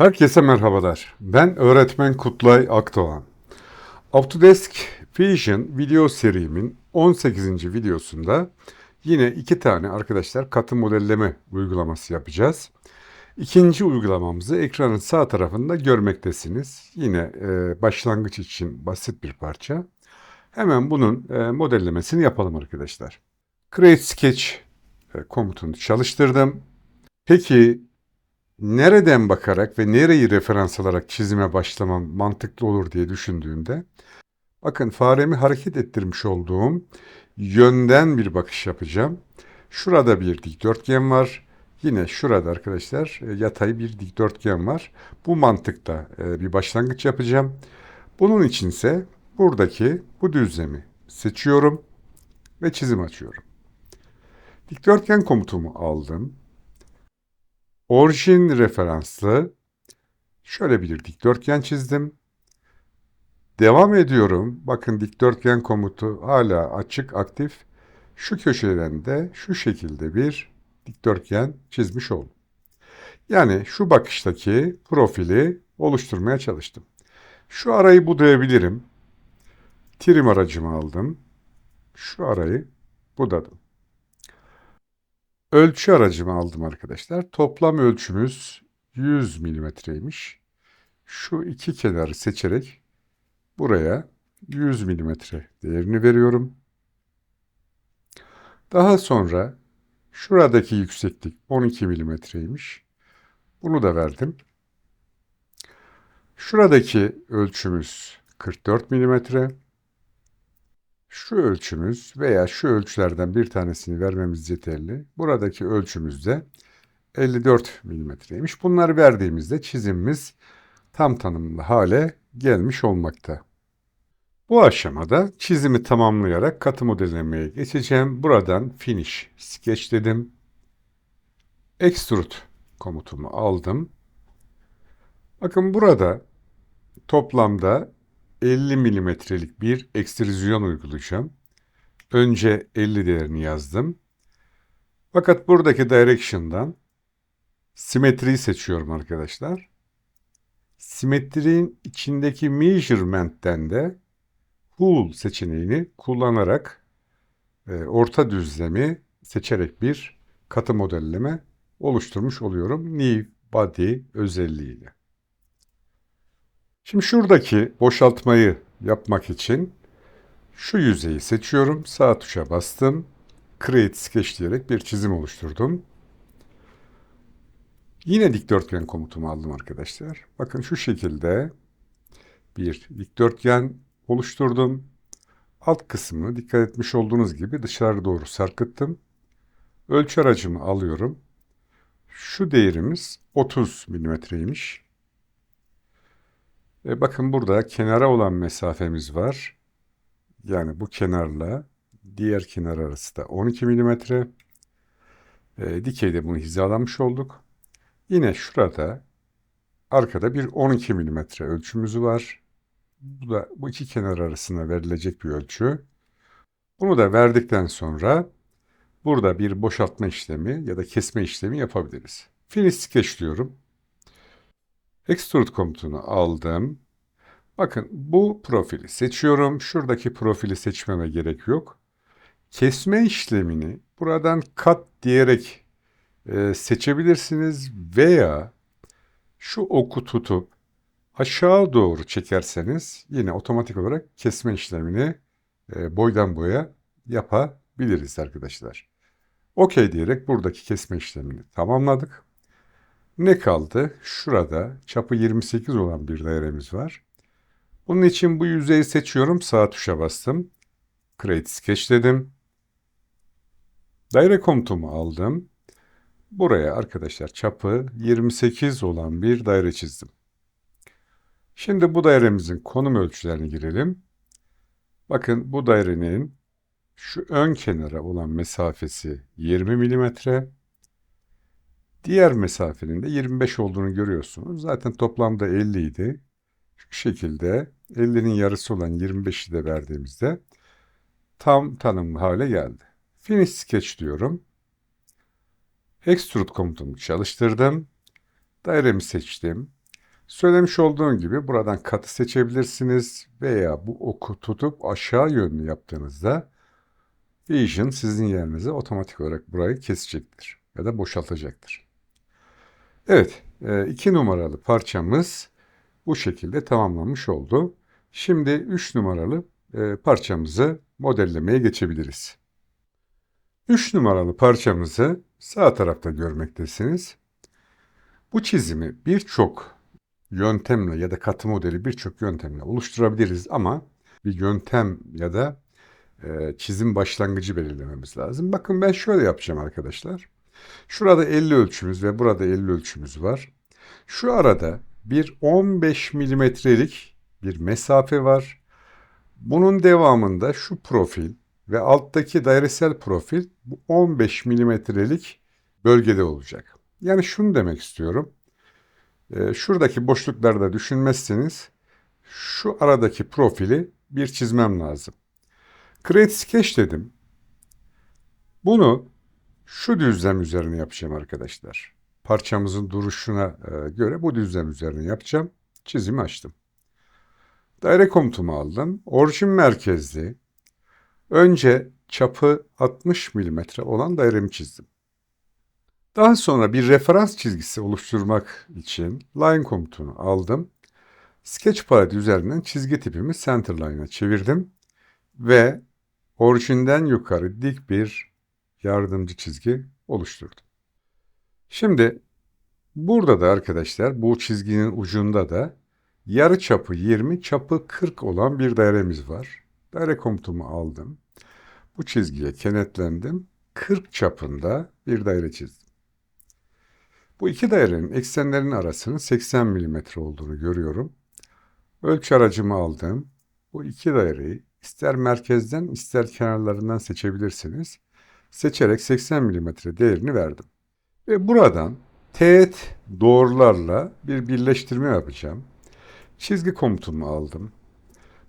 Herkese merhabalar. Ben öğretmen Kutlay Akdoğan. Autodesk Fusion video serimin 18. videosunda yine iki tane arkadaşlar katı modelleme uygulaması yapacağız. İkinci uygulamamızı ekranın sağ tarafında görmektesiniz. Yine e, başlangıç için basit bir parça. Hemen bunun e, modellemesini yapalım arkadaşlar. Create Sketch e, komutunu çalıştırdım. Peki nereden bakarak ve nereyi referans alarak çizime başlamam mantıklı olur diye düşündüğümde bakın faremi hareket ettirmiş olduğum yönden bir bakış yapacağım. Şurada bir dikdörtgen var. Yine şurada arkadaşlar e, yatay bir dikdörtgen var. Bu mantıkta e, bir başlangıç yapacağım. Bunun içinse buradaki bu düzlemi seçiyorum ve çizim açıyorum. Dikdörtgen komutumu aldım. Orijin referanslı şöyle bir dikdörtgen çizdim. Devam ediyorum. Bakın dikdörtgen komutu hala açık, aktif. Şu köşeden de şu şekilde bir dikdörtgen çizmiş oldum. Yani şu bakıştaki profili oluşturmaya çalıştım. Şu arayı budayabilirim. Trim aracımı aldım. Şu arayı budadım. Ölçü aracımı aldım arkadaşlar. Toplam ölçümüz 100 milimetreymiş. Şu iki kenarı seçerek buraya 100 milimetre değerini veriyorum. Daha sonra şuradaki yükseklik 12 milimetreymiş. Bunu da verdim. Şuradaki ölçümüz 44 milimetre. Şu ölçümüz veya şu ölçülerden bir tanesini vermemiz yeterli. Buradaki ölçümüz de 54 milimetreymiş. Bunları verdiğimizde çizimimiz tam tanımlı hale gelmiş olmakta. Bu aşamada çizimi tamamlayarak katı modellemeye geçeceğim. Buradan Finish Sketch dedim. Extrude komutumu aldım. Bakın burada toplamda 50 milimetrelik bir ekstrüzyon uygulayacağım. Önce 50 değerini yazdım. Fakat buradaki direction'dan simetriyi seçiyorum arkadaşlar. Simetrinin içindeki measurement'ten de Hull seçeneğini kullanarak e, orta düzlemi seçerek bir katı modelleme oluşturmuş oluyorum. New Body özelliğiyle. Şimdi şuradaki boşaltmayı yapmak için şu yüzeyi seçiyorum. Sağ tuşa bastım. Create Sketch diyerek bir çizim oluşturdum. Yine dikdörtgen komutumu aldım arkadaşlar. Bakın şu şekilde bir dikdörtgen oluşturdum. Alt kısmını dikkat etmiş olduğunuz gibi dışarı doğru sarkıttım. Ölçü aracımı alıyorum. Şu değerimiz 30 milimetreymiş. E bakın burada kenara olan mesafemiz var. Yani bu kenarla diğer kenar arası da 12 milimetre. E, dikeyde bunu hizalamış olduk. Yine şurada arkada bir 12 milimetre ölçümüz var. Bu da bu iki kenar arasına verilecek bir ölçü. Bunu da verdikten sonra burada bir boşaltma işlemi ya da kesme işlemi yapabiliriz. Finish sketch diyorum. Extrude komutunu aldım. Bakın bu profili seçiyorum. Şuradaki profili seçmeme gerek yok. Kesme işlemini buradan kat diyerek e, seçebilirsiniz veya şu oku tutup aşağı doğru çekerseniz yine otomatik olarak kesme işlemini e, boydan boya yapabiliriz arkadaşlar. OK diyerek buradaki kesme işlemini tamamladık. Ne kaldı? Şurada çapı 28 olan bir dairemiz var. Bunun için bu yüzeyi seçiyorum. Sağ tuşa bastım. Create Sketch dedim. Daire komutumu aldım. Buraya arkadaşlar çapı 28 olan bir daire çizdim. Şimdi bu dairemizin konum ölçülerini girelim. Bakın bu dairenin şu ön kenara olan mesafesi 20 milimetre. Diğer mesafenin de 25 olduğunu görüyorsunuz. Zaten toplamda 50 idi. Şu şekilde 50'nin yarısı olan 25'i de verdiğimizde tam tanımlı hale geldi. Finish Sketch diyorum. Extrude komutumu çalıştırdım. Dairemi seçtim. Söylemiş olduğum gibi buradan katı seçebilirsiniz veya bu oku tutup aşağı yönlü yaptığınızda Vision sizin yerinize otomatik olarak burayı kesecektir ya da boşaltacaktır. Evet, e, iki numaralı parçamız bu şekilde tamamlanmış oldu. Şimdi 3 numaralı e, parçamızı modellemeye geçebiliriz. 3 numaralı parçamızı sağ tarafta görmektesiniz. Bu çizimi birçok yöntemle ya da katı modeli birçok yöntemle oluşturabiliriz ama bir yöntem ya da e, çizim başlangıcı belirlememiz lazım. Bakın ben şöyle yapacağım arkadaşlar. Şurada 50 ölçümüz ve burada 50 ölçümüz var. Şu arada bir 15 milimetrelik bir mesafe var. Bunun devamında şu profil ve alttaki dairesel profil bu 15 milimetrelik bölgede olacak. Yani şunu demek istiyorum. Ee, şuradaki boşlukları da düşünmezseniz şu aradaki profili bir çizmem lazım. Create Sketch dedim. Bunu şu düzlem üzerine yapacağım arkadaşlar. Parçamızın duruşuna e, göre bu düzlem üzerine yapacağım. Çizimi açtım. Daire komutumu aldım. Orijin merkezli. Önce çapı 60 mm olan dairemi çizdim. Daha sonra bir referans çizgisi oluşturmak için line komutunu aldım. Sketch palette üzerinden çizgi tipimi centerline'a çevirdim ve orijinden yukarı dik bir yardımcı çizgi oluşturdum. Şimdi burada da arkadaşlar bu çizginin ucunda da yarı çapı 20, çapı 40 olan bir dairemiz var. Daire komutumu aldım. Bu çizgiye kenetlendim. 40 çapında bir daire çizdim. Bu iki dairenin eksenlerinin arasının 80 mm olduğunu görüyorum. Ölçü aracımı aldım. Bu iki daireyi ister merkezden ister kenarlarından seçebilirsiniz. Seçerek 80 mm değerini verdim. Ve buradan teğet doğrularla bir birleştirme yapacağım. Çizgi komutumu aldım.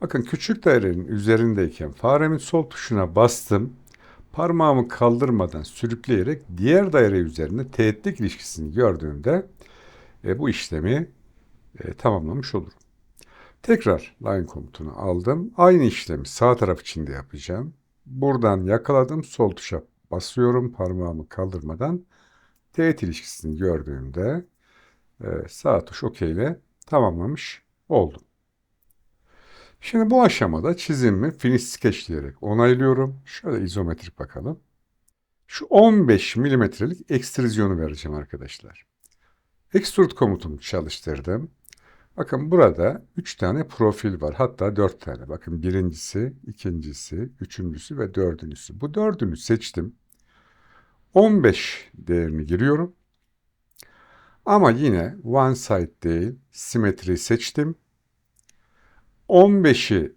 Bakın küçük dairenin üzerindeyken faremin sol tuşuna bastım. Parmağımı kaldırmadan sürükleyerek diğer daire üzerinde teğetlik ilişkisini gördüğümde e, bu işlemi e, tamamlamış olurum. Tekrar line komutunu aldım. Aynı işlemi sağ taraf için de yapacağım. Buradan yakaladım. Sol tuşa basıyorum parmağımı kaldırmadan. Teğet ilişkisini gördüğümde e, sağ tuş OK ile tamamlamış oldum. Şimdi bu aşamada çizimimi finish sketch diyerek onaylıyorum. Şöyle izometrik bakalım. Şu 15 milimetrelik ekstrizyonu vereceğim arkadaşlar. Extrude komutumu çalıştırdım. Bakın burada 3 tane profil var. Hatta 4 tane. Bakın birincisi, ikincisi, üçüncüsü ve dördüncüsü. Bu dördünü seçtim. 15 değerini giriyorum. Ama yine one side değil, simetri seçtim. 15'i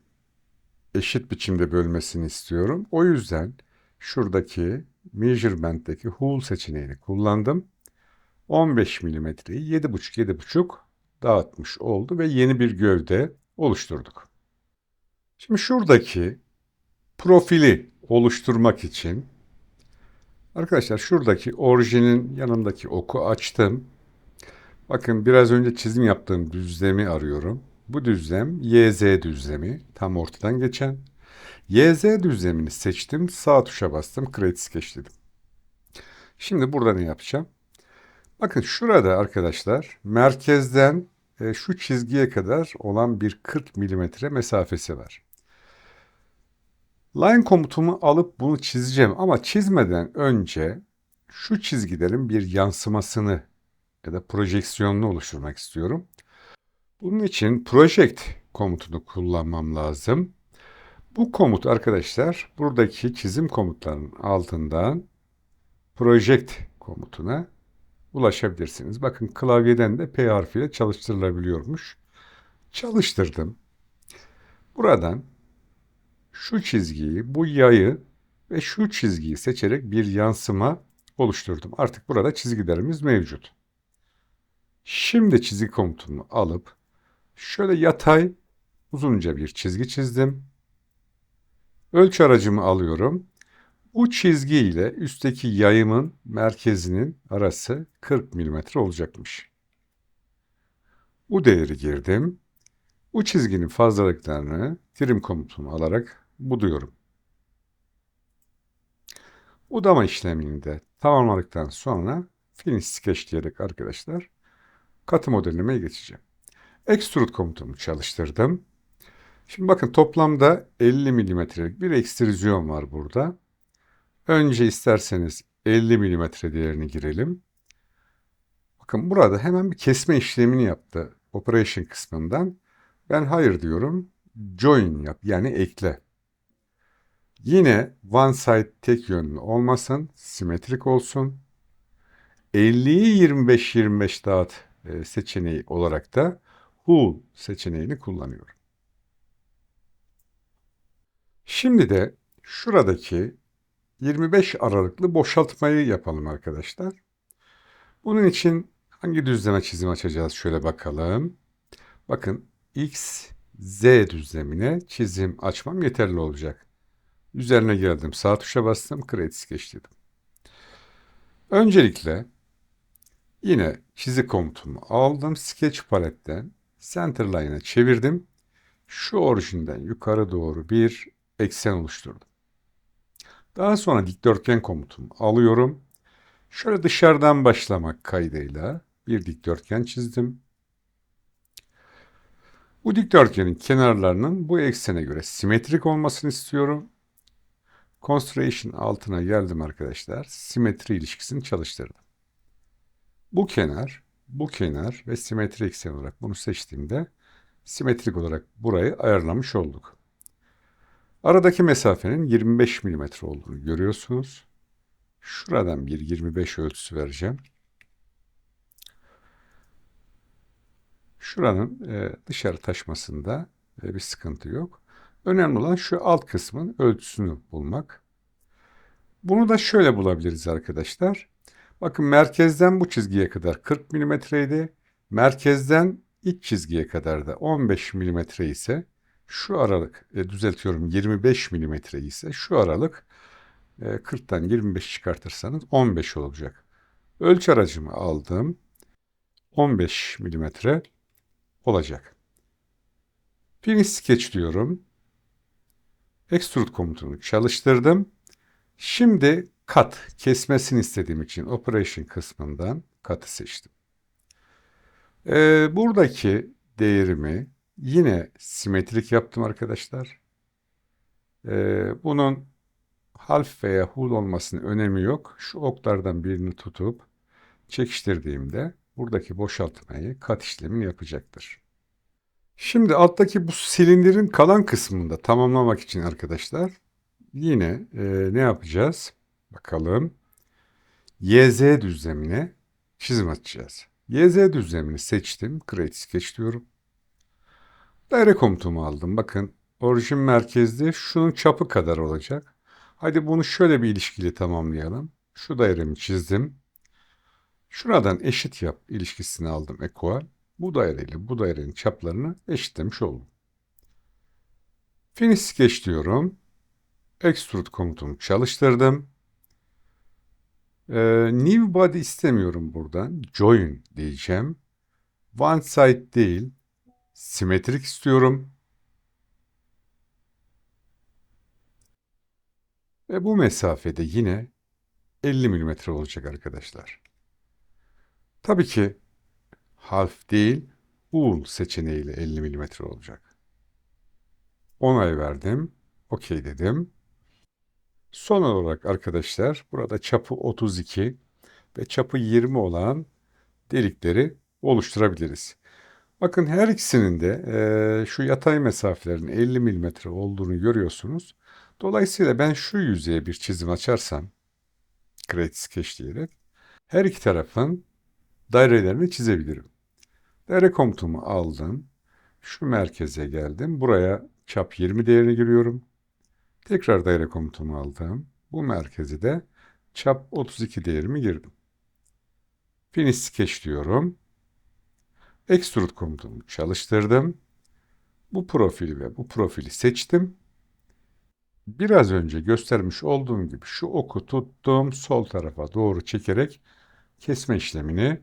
eşit biçimde bölmesini istiyorum. O yüzden şuradaki measurement'teki Hull seçeneğini kullandım. 15 milimetreyi 7,5 7,5 dağıtmış oldu ve yeni bir gövde oluşturduk. Şimdi şuradaki profili oluşturmak için arkadaşlar şuradaki orijinin yanındaki oku açtım. Bakın biraz önce çizim yaptığım düzlemi arıyorum. Bu düzlem YZ düzlemi tam ortadan geçen. YZ düzlemini seçtim. Sağ tuşa bastım. Create Sketch dedim. Şimdi burada ne yapacağım? Bakın şurada arkadaşlar merkezden e, şu çizgiye kadar olan bir 40 milimetre mesafesi var. Line komutumu alıp bunu çizeceğim ama çizmeden önce şu çizgilerin bir yansımasını ya da projeksiyonunu oluşturmak istiyorum. Bunun için project komutunu kullanmam lazım. Bu komut arkadaşlar buradaki çizim komutlarının altından project komutuna ulaşabilirsiniz. Bakın klavyeden de P harfiyle çalıştırılabiliyormuş. Çalıştırdım. Buradan şu çizgiyi, bu yayı ve şu çizgiyi seçerek bir yansıma oluşturdum. Artık burada çizgilerimiz mevcut. Şimdi çizgi komutunu alıp şöyle yatay uzunca bir çizgi çizdim. Ölçü aracımı alıyorum. Bu çizgi ile üstteki yayımın merkezinin arası 40 mm olacakmış. Bu değeri girdim. Bu çizginin fazlalıklarını trim komutunu alarak buduyorum. Budama işlemini de tamamladıktan sonra finish sketch diyerek arkadaşlar katı modellemeye geçeceğim. Extrude komutumu çalıştırdım. Şimdi bakın toplamda 50 milimetrelik bir ekstrüzyon var burada. Önce isterseniz 50 milimetre değerini girelim. Bakın burada hemen bir kesme işlemini yaptı operation kısmından. Ben hayır diyorum. Join yap yani ekle. Yine one side tek yönlü olmasın, simetrik olsun. 50'yi 25-25 dağıt e, seçeneği olarak da whole seçeneğini kullanıyorum. Şimdi de şuradaki 25 aralıklı boşaltmayı yapalım arkadaşlar. Bunun için hangi düzleme çizim açacağız şöyle bakalım. Bakın X, Z düzlemine çizim açmam yeterli olacak. Üzerine geldim. Sağ tuşa bastım. Create Sketch dedim. Öncelikle yine çizi komutumu aldım. Sketch paletten center line'a çevirdim. Şu orijinden yukarı doğru bir eksen oluşturdum. Daha sonra dikdörtgen komutumu alıyorum. Şöyle dışarıdan başlamak kaydıyla bir dikdörtgen çizdim. Bu dikdörtgenin kenarlarının bu eksene göre simetrik olmasını istiyorum. Constellation altına geldim arkadaşlar. Simetri ilişkisini çalıştırdım. Bu kenar, bu kenar ve simetri eksen olarak bunu seçtiğimde simetrik olarak burayı ayarlamış olduk. Aradaki mesafenin 25 mm olduğunu görüyorsunuz. Şuradan bir 25 ölçüsü vereceğim. Şuranın e, dışarı taşmasında e, bir sıkıntı yok. Önemli olan şu alt kısmın ölçüsünü bulmak. Bunu da şöyle bulabiliriz arkadaşlar. Bakın merkezden bu çizgiye kadar 40 mm idi. Merkezden iç çizgiye kadar da 15 mm ise şu aralık e, düzeltiyorum 25 mm ise şu aralık e, 40'tan 25 çıkartırsanız 15 olacak. Ölçü aracımı aldım. 15 mm olacak. Finish sketch diyorum. Extrude komutunu çalıştırdım. Şimdi kat kesmesini istediğim için operation kısmından katı seçtim. Ee, buradaki değerimi yine simetrik yaptım arkadaşlar. Ee, bunun half veya hull olmasının önemi yok. Şu oklardan birini tutup çekiştirdiğimde buradaki boşaltmayı kat işlemini yapacaktır. Şimdi alttaki bu silindirin kalan kısmını da tamamlamak için arkadaşlar yine e, ne yapacağız? Bakalım. YZ düzlemine çizim atacağız. YZ düzlemini seçtim. Create Sketch diyorum. Daire komutumu aldım. Bakın orijin merkezde şunun çapı kadar olacak. Hadi bunu şöyle bir ilişkili tamamlayalım. Şu dairemi çizdim. Şuradan eşit yap ilişkisini aldım equal. Bu daireyle bu dairenin çaplarını eşitlemiş oldum. Finish sketch diyorum. Extrude komutumu çalıştırdım. Ee, new body istemiyorum buradan. Join diyeceğim. One side değil. Simetrik istiyorum. Ve bu mesafede yine 50 mm olacak arkadaşlar. Tabii ki half değil, ul seçeneğiyle 50 mm olacak. Onay verdim. OK dedim. Son olarak arkadaşlar burada çapı 32 ve çapı 20 olan delikleri oluşturabiliriz. Bakın her ikisinin de e, şu yatay mesafelerin 50 mm olduğunu görüyorsunuz. Dolayısıyla ben şu yüzeye bir çizim açarsam, Create Sketch diyerek, her iki tarafın dairelerini çizebilirim. Daire komutumu aldım. Şu merkeze geldim. Buraya çap 20 değerini giriyorum. Tekrar daire komutumu aldım. Bu merkezi de çap 32 değerimi girdim. Finish sketch diyorum. Extrude komutumu çalıştırdım. Bu profili ve bu profili seçtim. Biraz önce göstermiş olduğum gibi şu oku tuttum, sol tarafa doğru çekerek kesme işlemini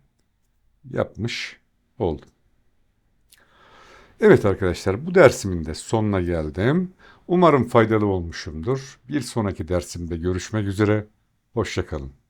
yapmış oldum. Evet arkadaşlar bu dersimin de sonuna geldim. Umarım faydalı olmuşumdur. Bir sonraki dersimde görüşmek üzere. Hoşça kalın.